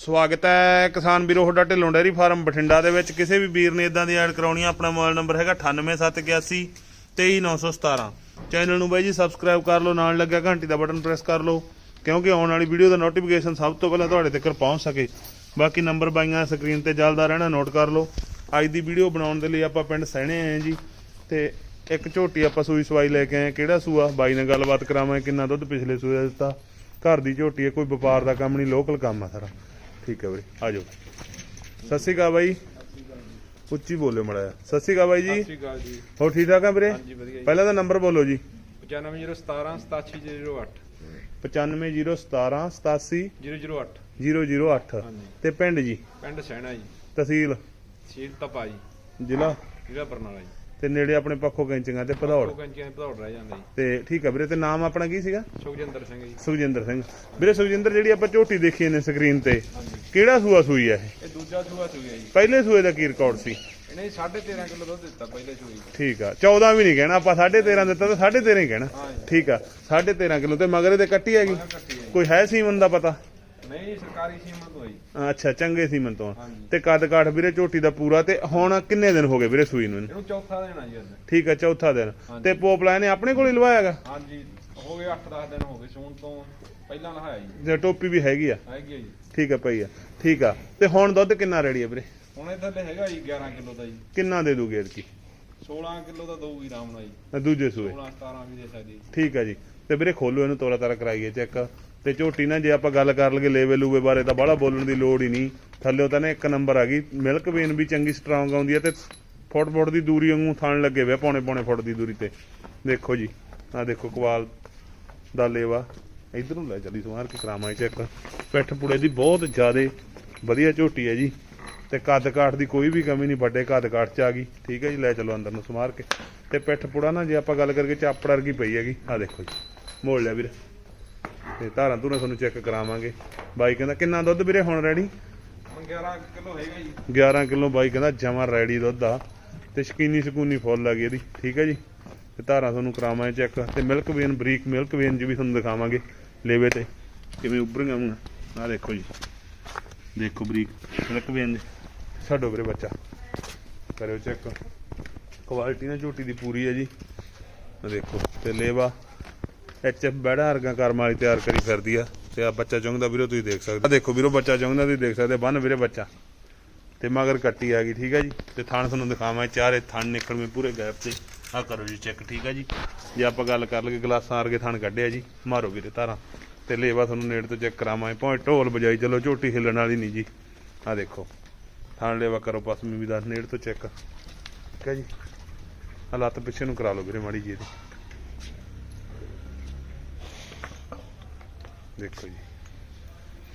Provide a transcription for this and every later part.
ਸਵਾਗਤ ਹੈ ਕਿਸਾਨ ਵੀਰੋ, ਤੁਹਾਡਾ ਢਿੱਲੋਂ ਡੈਰੀ ਫਾਰਮ ਬਠਿੰਡਾ ਦੇ ਵਿੱਚ। ਕਿਸੇ ਵੀ ਵੀਰ ਨੇ ਇਦਾਂ ਦੀ ਐਡ ਕਰਾਉਣੀ ਆ, ਆਪਣਾ ਮੋਬਾਈਲ ਨੰਬਰ ਹੈਗਾ 98781 23917 ਚੈਨਲ ਨੂੰ ਬਾਈ ਜੀ ਸਬਸਕ੍ਰਾਈਬ ਕਰ ਲਓ, ਨਾਲ ਲੱਗਿਆ ਘੰਟੀ ਦਾ ਬਟਨ ਪ੍ਰੈਸ ਕਰ ਲਓ, ਕਿਉਂਕਿ ਆਉਣ ਵਾਲੀ ਵੀਡੀਓ ਦਾ ਨੋਟੀਫਿਕੇਸ਼ਨ ਸਭ ਤੋਂ ਪਹਿਲਾਂ ਤੁਹਾਡੇ ਤੱਕ ਪਹੁੰਚ ਸਕੇ। ਬਾਕੀ ਨੰਬਰ ਬਾਈਆਂ ਸਕਰੀਨ ਤੇ ਚੱਲਦਾ ਰਹਿਣਾ ਨੋਟ ਕਰ ਲਓ। ਅੱਜ ਦੀ ਵੀਡੀਓ ਬਣਾਉਣ ਦੇ ਲਈ ਆਪਾਂ ਪਿੰਡ ਸਹਿਣੇ ਆਏ ਜੀ, ਤੇ ਇੱਕ ਝੋਟੀ ਆਪਾਂ ਸੂਈ ਸਵਾਈ ਲੈ ਕੇ ਆਏ ਕਿਹੜਾ ਸੂਆ? ਬਾਈ ਨਾਲ ਗੱਲਬਾਤ ਕਰਾਵਾਂ ਕਿੰਨਾ ਦੁੱਧ ਪਿਛਲੇ ਸੂਏ ਦਿੱਤਾ। ਘਰ ਦੀ ਝੋਟੀ ਹੈ, ਕੋਈ ਵਪਾਰ ਦਾ ਕੰਮ ਨਹੀਂ ਲੋਕਲ ਕੰਮ ਆ ਸਾਰਾ। ਠੀਕ ਹੈ ਵੀਰੇ ਆ ਜਾਓ। ਸਤਿ ਸ਼੍ਰੀ ਅਕਾਲ ਬਾਈ। ਉੱਚੀ ਬੋਲੇ ਮੜਾਇਆ ਸਤਿ ਸ਼੍ਰੀ ਅਕਾਲ ਬਾਈ ਜੀ। ਸ਼੍ਰੀ ਅਕਾਲ ਜੀ। ਹੋਰ ਠੀਕ ਠਾਕ ਆ ਵੀਰੇ? ਹਾਂਜੀ ਵਧੀਆ ਜੀ। ਪਹਿਲਾਂ ਦਾ ਨੰਬਰ ਬੋਲੋ ਜੀ। 95017 87008 95017 87 008 008 ਹਾਂਜੀ। ਤੇ ਪਿੰਡ ਜੀ? ਪਿੰਡ ਸੈਣਾ ਜੀ। ਤਹਿਸੀਲ? ਸ਼ੀਰ ਤਪਾ ਜੀ। ਜ਼ਿਲ੍ਹਾ? ਜ਼ਿਲ੍ਹਾ ਬਰਨਾਲਾ ਜੀ। ਤੇ ਨੇੜੇ ਆਪਣੇ ਪੱਖੋ ਕੈਂਚੀਆਂ ਤੇ ਭਦੌੜ। ਕੰਚੀਆਂ ਭਦੌੜ ਰਹਿ ਜਾਂਦਾ ਜੀ। ਤੇ ਠੀਕ ਹੈ ਵੀਰੇ ਤੇ ਨਾਮ ਆਪਣਾ ਕੀ ਸੀਗਾ? ਸੁਖਜਿੰਦਰ ਸਿੰਘ ਜੀ। ਸੁਖਜਿੰਦਰ ਸਿੰਘ। ਵੀਰੇ ਸੁਖਜਿੰਦਰ ਜਿਹੜੀ ਆਪਾਂ ਝੋਟੀ ਦੇਖੀ ਨੇ ਸਕਰੀਨ ਤੇ ਹਾਂਜੀ। ਕਿਹੜਾ ਸੂਆ ਸੂਈ ਹੈ ਇਹ? ਇਹ ਦੂਜਾ ਸੂਆ ਚੁਗਿਆ ਜੀ। ਪਹਿਲੇ ਸੂਏ ਦਾ ਕੀ ਰਿਕਾਰਡ ਸੀ? ਇਹਨੇ 13.5 ਕਿਲੋ ਦੁੱਧ ਦਿੱਤਾ ਪਹਿਲੇ ਸੂਈ ਠੀਕ ਆ 14 ਵੀ ਨਹੀਂ ਕਹਿਣਾ ਆਪਾਂ 13.5 ਦਿੱਤਾ ਤਾਂ 13.5 ਹੀ ਕਹਿਣਾ। ਠੀਕ ਆ 13.5 ਕਿਲੋ ਤੇ ਮਗਰ ਇਹਦੇ ਕੱਟੀ ਹੈਗੀ? ਕੋਈ ਹੈ ਸੀਮਨ ਦਾ ਪਤਾ। ਨਹੀਂ ਸਰਕਾਰੀ ਸੀਮਾ ਤੋਂ ਜੀ। ਅੱਛਾ ਚੰਗੇ ਸੀਮਨ ਤੋਂ। ਹਾਂਜੀ। ਤੇ ਕੱਦ ਕਾਠ ਵੀਰੇ ਝੋਟੀ ਦਾ ਪੂਰਾ ਤੇ ਹੁਣ ਕਿੰਨੇ ਦਿਨ ਹੋ ਗਏ ਵੀਰੇ ਸੂਈ ਨੂੰ? ਇਹਨੂੰ? ਚੌਥਾ ਦੇਣਾ ਜੀ ਅੱਜ। ਠੀਕ ਆ ਚੌਥਾ ਦਿਨ। ਹਾਂਜੀ। ਤੇ ਪੋਪਲਾ ਨੇ ਆਪਣੇ ਕੋਲ ਹੀ ਲਵਾਇਆਗਾ? ਹਾਂਜੀ ਹੋ ਗਏ 8-10 ਦਿਨ ਹੋ ਗਏ ਸੂਣ ਤੋਂ ਪਹਿਲਾਂ ਲਹਾਇਆ ਜੀ। ਜੇ ਟੋਪੀ ਵੀ ਹੈਗੀ ਆ। ਹੈਗੀ ਆ ਜੀ। ਠੀਕ ਆ ਪਈ ਆ ਠੀਕ ਆ। ਤੇ ਹੁਣ ਦੁੱਧ ਕਿੰਨਾ ਰੈਡੀ ਆ ਵੀਰੇ? ਹੁਣ ਇਹ ਥੱਲੇ ਹੈਗਾ ਜੀ 11 ਕਿਲੋ ਦਾ ਜੀ। ਕਿੰਨਾ ਦੇ ਦੂਗੇ ਇਹਦੀ 16 ਕਿਲੋ ਦਾ ਦਊਗੀ ਆਰਾਮ ਨਾਲ ਜੀ। ਦੂਜੇ ਸੂਏ। 16 17 ਵੀ ਦੇ ਸਕਦੀ। ਜੀ ਠੀਕ ਆ ਜੀ। ਤੇ ਵੀਰੇ ਖੋਲੋ ਇਹਨੂੰ ਤੋਰਾ ਤਾਰਾ ਕਰਾਈਏ ਚੈੱਕ। ਤੇ ਝੋਟੀ ਨਾ ਜੇ ਆਪਾਂ ਗੱਲ ਕਰ ਲਈਏ ਲੇਵੇ ਲੂਵੇ ਬਾਰੇ ਤਾਂ ਬਾਹਲਾ ਬੋਲਣ ਦੀ ਲੋੜ ਹੀ ਨਹੀਂ। ਥੱਲੇ ਤਾਂ ਨਾ ਇੱਕ ਨੰਬਰ ਆ ਗਈ। ਮਿਲਕ ਵੇਨ ਵੀ ਚੰਗੀ ਸਟਰੋਂਗ ਆਉਂਦੀ ਹੈ ਤੇ ਫੁੱਟ ਫੁੱਟ ਦੀ ਦੂਰੀ ਵਾਂਗੂ ਥਣ ਲੱਗੇ ਹੋਏ ਆ, ਪੌਣੇ ਪੌਣੇ ਫੁੱਟ ਦੀ ਦੂਰੀ ਤੇ। ਦੇਖੋ ਜੀ ਆ ਦੇਖੋ ਕਵਾਲ ਦਾ ਲੇਵਾ। ਇਧਰ ਨੂੰ ਲੈ ਚੱਲੀ ਸਮਾਰ ਕੇ ਕਰਾਵਾਂ ਚੈੱਕ ਪਿੱਠ ਪੁੜੇ ਦੀ ਬਹੁਤ ਜ਼ਿਆਦੇ ਵਧੀਆ ਝੋਟੀ ਹੈ ਜੀ। ਤੇ ਕੱਦ ਕਾਠ ਦੀ ਕੋਈ ਵੀ ਕਮੀ ਨਹੀਂ ਵੱਡੇ ਕੱਦ ਕਾਠ ਚ ਆ ਗਈ। ਠੀਕ ਹੈ ਜੀ ਲੈ ਚਲੋ ਅੰਦਰ ਨੂੰ ਸਮਾਰ ਕੇ। ਤੇ ਪਿੱਠ ਪੁੜਾ ਨਾ ਜੇ ਆਪਾਂ ਗੱਲ ਕਰਕੇ ਚਾਪੜ ਵਰਗੀ ਪਈ ਹੈਗੀ। ਆ ਦੇਖੋ ਜੀ ਮੋੜ ਲਿਆ ਵੀਰੇ। ਤੇ ਧਾਰਾਂ ਧੂਰਾਂ ਤੁਹਾਨੂੰ ਚੈੱਕ ਕਰਾਵਾਂਗੇ। ਬਾਈ ਕਹਿੰਦਾ ਕਿੰਨਾ ਦੁੱਧ ਵੀਰੇ ਹੁਣ ਰੈਡੀ? ਹੁਣ 11 ਕਿਲੋ ਹੈਗਾ ਜੀ। 11 ਕਿਲੋ ਬਾਈ ਕਹਿੰਦਾ ਜਮਾ ਰੈਡੀ ਦੁੱਧ ਆ। ਤੇ ਸ਼ਕੀਨੀ ਸਕੂਨੀ ਫੁੱਲ ਲੱਗੀ ਇਹਦੀ ਠੀਕ ਹੈ ਜੀ? ਤੇ ਧਾਰਾਂ ਤੁਹਾਨੂੰ ਕਰਾਵਾਂਗੇ ਚੈੱਕ ਤੇ ਮਿਲਕ ਵੇਨ ਬਰੀਕ ਮਿਲਕ ਵੇਨ ਜੀ ਵੀ ਤੁਹਾਨੂੰ ਦਿਖਾਵਾਂਗੇ ਲੇਵੇ ਤੇ ਕਿਵੇਂ ਉੱਭਰੀਆਂ ਹੁਣ ਆ ਦੇਖੋ ਜੀ। ਦੇਖੋ ਬਰੀਕ ਮਿਲਕ ਵੇਨ ਛੱਡੋ ਵੀਰੇ ਬੱਚਾ। ਕਰਿਓ ਚੈੱਕ ਕੁਆਲਿਟੀ ਨਾ ਝੋਟੀ ਦੀ ਪੂਰੀ ਹੈ ਜੀ। ਆ ਦੇਖੋ ਤੇ ਲੇਵਾ। ਐਚ ਬੈੜਾ ਹਰਗਾ ਕਰਮ ਵਾਲੀ ਤਿਆਰ ਕਰੀ ਫਿਰਦੀ ਆ, ਤੇ ਆ ਬੱਚਾ ਚੁੰਗਦਾ ਵੀਰੋ, ਤੁਸੀਂ ਦੇਖ ਸਕਦੇ ਆ ਦੇਖੋ ਵੀਰੋ, ਬੱਚਾ ਚੁੰਗਦਾ ਤੁਸੀਂ ਦੇਖ ਸਕਦੇ ਬੰਨ ਵੀਰੇ ਬੱਚਾ। ਤੇ ਮਗਰ ਕੱਟੀ ਆ ਗਈ, ਠੀਕ ਹੈ ਜੀ? ਤੇ ਥਣ ਤੁਹਾਨੂੰ ਦਿਖਾਵਾਂ ਚਾਰੇ ਥਣ ਨਿਕਲਵੇਂ ਪੂਰੇ ਗੈਪ ਤੇ। ਆ ਕਰੋ ਜੀ ਚੈੱਕ ਠੀਕ ਆ ਜੀ? ਜੇ ਆਪਾਂ ਗੱਲ ਕਰ ਲਈਏ ਗਲਾਸਾਂ ਅਰਗੇ ਥਣ ਕੱਢਿਆ ਜੀ, ਮਾਰੋ ਵੀਰੇ ਧਾਰਾਂ। ਤੇ ਲੇਵਾ ਤੁਹਾਨੂੰ ਨੇੜ ਤੋਂ ਚੈੱਕ ਕਰਾਵਾਂ ਭਾਵੇਂ ਢੋਲ ਵਜਾਈ ਚਲੋ, ਝੋਟੀ ਹਿੱਲਣ ਵਾਲੀ ਨਹੀਂ ਜੀ। ਆ ਦੇਖੋ, ਥਣ ਲੇਵਾ ਕਰੋ ਪਸਮੀ ਵੀ ਦਾ, ਨੇੜ ਤੋਂ ਚੈੱਕ। ਠੀਕ ਹੈ ਜੀ? ਆ ਲੱਤ ਪਿੱਛੇ ਨੂੰ ਕਰਾ ਲਓ ਵੀਰੇ ਮਾੜੀ ਜੀ ਇਹਦੀ। ਦੇਖੋ ਜੀ।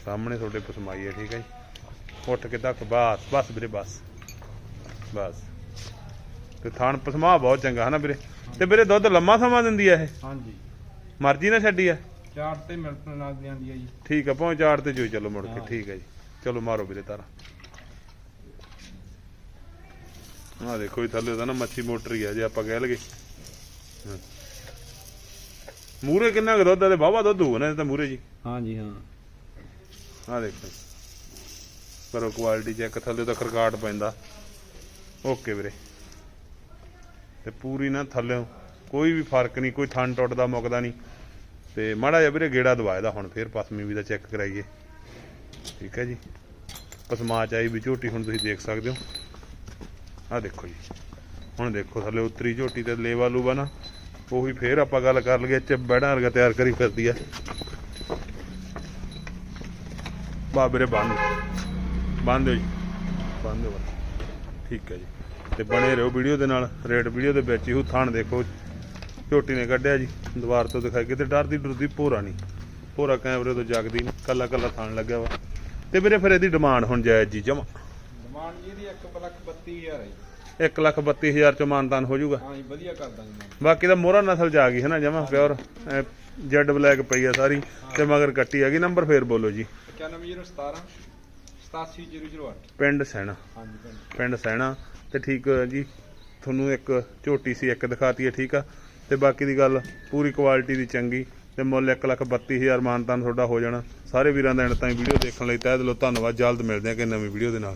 ਸਾਹਮਣੇ ਤੁਹਾਡੇ ਪਸਮਾਈ ਹੈ ਠੀਕ ਹੈ ਜੀ। ਉੱਠ ਕੇ ਤੱਕ ਬਸ ਬਸ ਵੀਰੇ ਬਸ। ਬਸ। ਤੇ ਥਾਣ ਪਸਮਾ ਬਹੁਤ ਚੰਗਾ ਹਨਾ ਵੀਰੇ? ਤੇ ਵੀਰੇ ਦੁੱਧ ਲੰਮਾ ਸਮਾਂ ਦਿੰਦੀ ਆ ਇਹ? ਹਾਂਜੀ। ਮਰਜ਼ੀ ਨਾ ਛੱਡੀ ਆ ਚਾਰ ਤੇ ਮਿਲਣ ਲੱਗ ਜਾਂਦੀ ਹੈ ਜੀ। ਠੀਕ ਆ ਪਹੁੰਚ ਚਾਰ ਤੇ ਜੋ ਚਲੋ ਮੁੜ ਕੇ ਹਾਂ। ਠੀਕ ਹੈ ਜੀ। ਚਲੋ ਮਾਰੋ ਵੀਰੇ ਤਾਰਾ। ਆ ਦੇਖੋ ਇਹ ਥੱਲੇ ਦਾ ਨਾ ਮੱਛੀ ਮੋਟਰ ਹੀ ਆ ਜੇ ਆਪਾਂ ਕਹਿ ਲਗੇ ਮੂਰੇ ਕਿੰਨਾ ਕੁ ਦੁੱਧ ਆ ਤੇ ਵਾਹਵਾ ਦੁੱਧ ਇਹ ਤਾਂ ਮੂਰੇ ਜੀ। ਹਾਂਜੀ ਹਾਂ। ਆ ਦੇਖੋ ਕਰੋ ਕੁਆਲਿਟੀ ਚੈੱਕ ਥੱਲੇ ਤਾਂ ਖਰਕਾਟ ਪੈਂਦਾ। ਓਕੇ ਵੀਰੇ। ਤੇ ਪੂਰੀ ਨਾ ਥੱਲੇ ਕੋਈ ਵੀ ਫ਼ਰਕ ਨਹੀਂ ਕੋਈ ਥਣ ਟੁੱਟਦਾ ਮੁੱਕਦਾ ਨਹੀਂ। ਤੇ ਮਾੜਾ ਜਿਹਾ ਵੀਰੇ ਗੇੜਾ ਦਵਾਇਆ ਦਾ ਹੁਣ ਫੇਰ ਪਸਮੀ ਵੀ ਦਾ ਚੈੱਕ ਕਰਾਈਏ। ਠੀਕ ਹੈ ਜੀ। ਪਸਮਾ ਚਾਈ ਵੀ ਝੋਟੀ ਹੁਣ ਤੁਸੀਂ ਦੇਖ ਸਕਦੇ ਹੋ। ਆ ਦੇਖੋ ਜੀ। ਹੁਣ ਦੇਖੋ ਥੱਲੇ ਉਤਰੀ ਝੋਟੀ ਤੇ ਲੇਵਾ ਲੂਵਾ ਨਾ। ਉਹੀ ਫੇਰ ਆਪਾਂ ਗੱਲ ਕਰ ਲਈਏ ਚ ਬੈੜਾ ਵਰਗਾ ਤਿਆਰ ਕਰੀ ਫਿਰਦੀ ਆ। ਬਾਬਰੇ ਬੰਦ ਬੰਦ ਜੀ। ਬੰਦ ਠੀਕ ਹੈ ਜੀ। ਤੇ ਬਣੇ ਰਹੋ ਵੀਡੀਓ ਦੇ ਨਾਲ, ਰੇਟ ਵੀਡੀਓ ਦੇ ਵਿੱਚ ਹੀ ਥਾਣ ਦੇਖੋ ਝੋਟੀ ਨੇ ਕੱਢਿਆ ਜੀ, ਦੀਵਾਰ ਤੋਂ ਦਿਖਾਈ ਕਿਤੇ ਡਰਦੀ ਡਰਦੀ ਭੋਰਾ ਨਹੀਂ। ਭੋਰਾ ਕੈਮਰੇ ਤੋਂ ਜਗਦੀ ਨਹੀਂ, ਕੱਲਾ ਕੱਲਾ ਥਾਣ ਲੱਗਿਆ ਵਾ। ਤੇ ਵੀਰੇ, ਫਿਰ ਇਹਦੀ ਡਿਮਾਂਡ ਹੁਣ ਜਾਇਜ਼ ਜੀ, ਜਮਾ। ਡਿਮਾਂਡ ਜੀ ਇਹਦੀ 1 ਲੱਖ 32000 ਹੈ ਜੀ। 1 ਲੱਖ 32000 ਚ ਮਾਨਤਾਨ ਹੋ ਜਾਊਗਾ। ਹਾਂ ਜੀ ਵਧੀਆ ਕਰ ਦਾਂਗੇ ਬਾਕੀ ਦਾ ਮੋਹਰਾ ਨਸਲ ਚ ਆ ਗਈ ਹੈ ਨਾ ਜਮਾ ਪਿਓਰ। ਜੈਡ ਬਲੈਕ ਪਈ ਆ ਸਾਰੀ ਤੇ ਮਗਰ ਕੱਟੀ ਆ ਗਈ। ਨੰਬਰ ਫੇਰ ਬੋਲੋ ਜੀ। 95017 87008 ਪਿੰਡ ਸੈਣਾ। ਹਾਂਜੀ ਭੈਣ ਪਿੰਡ। ਸੈਣਾ ਤੇ ਠੀਕ ਜੀ ਤੁਹਾਨੂੰ ਇੱਕ ਝੋਟੀ ਸੀ ਇੱਕ ਦਿਖਾਤੀ ਹੈ ਠੀਕ ਆ। ਤੇ ਬਾਕੀ ਦੀ ਗੱਲ ਪੂਰੀ ਕੁਆਲਿਟੀ ਦੀ ਚੰਗੀ ਤੇ ਮੁੱਲ 132000 ਮਾਨਤਾਨ ਤੁਹਾਡਾ ਹੋ ਜਾਣਾ। ਸਾਰੇ ਵੀਰਾਂ ਦਾ ਐਂਡ ਤਾਈਂ ਵੀਡੀਓ ਦੇਖਣ ਲਈ ਤਹਿ ਦਿਲੋਂ ਧੰਨਵਾਦ। ਜਲਦ ਮਿਲਦੇ ਹਾਂ ਕਿ ਨਵੀਂ ਵੀਡੀਓ ਦੇ ਨਾਲ।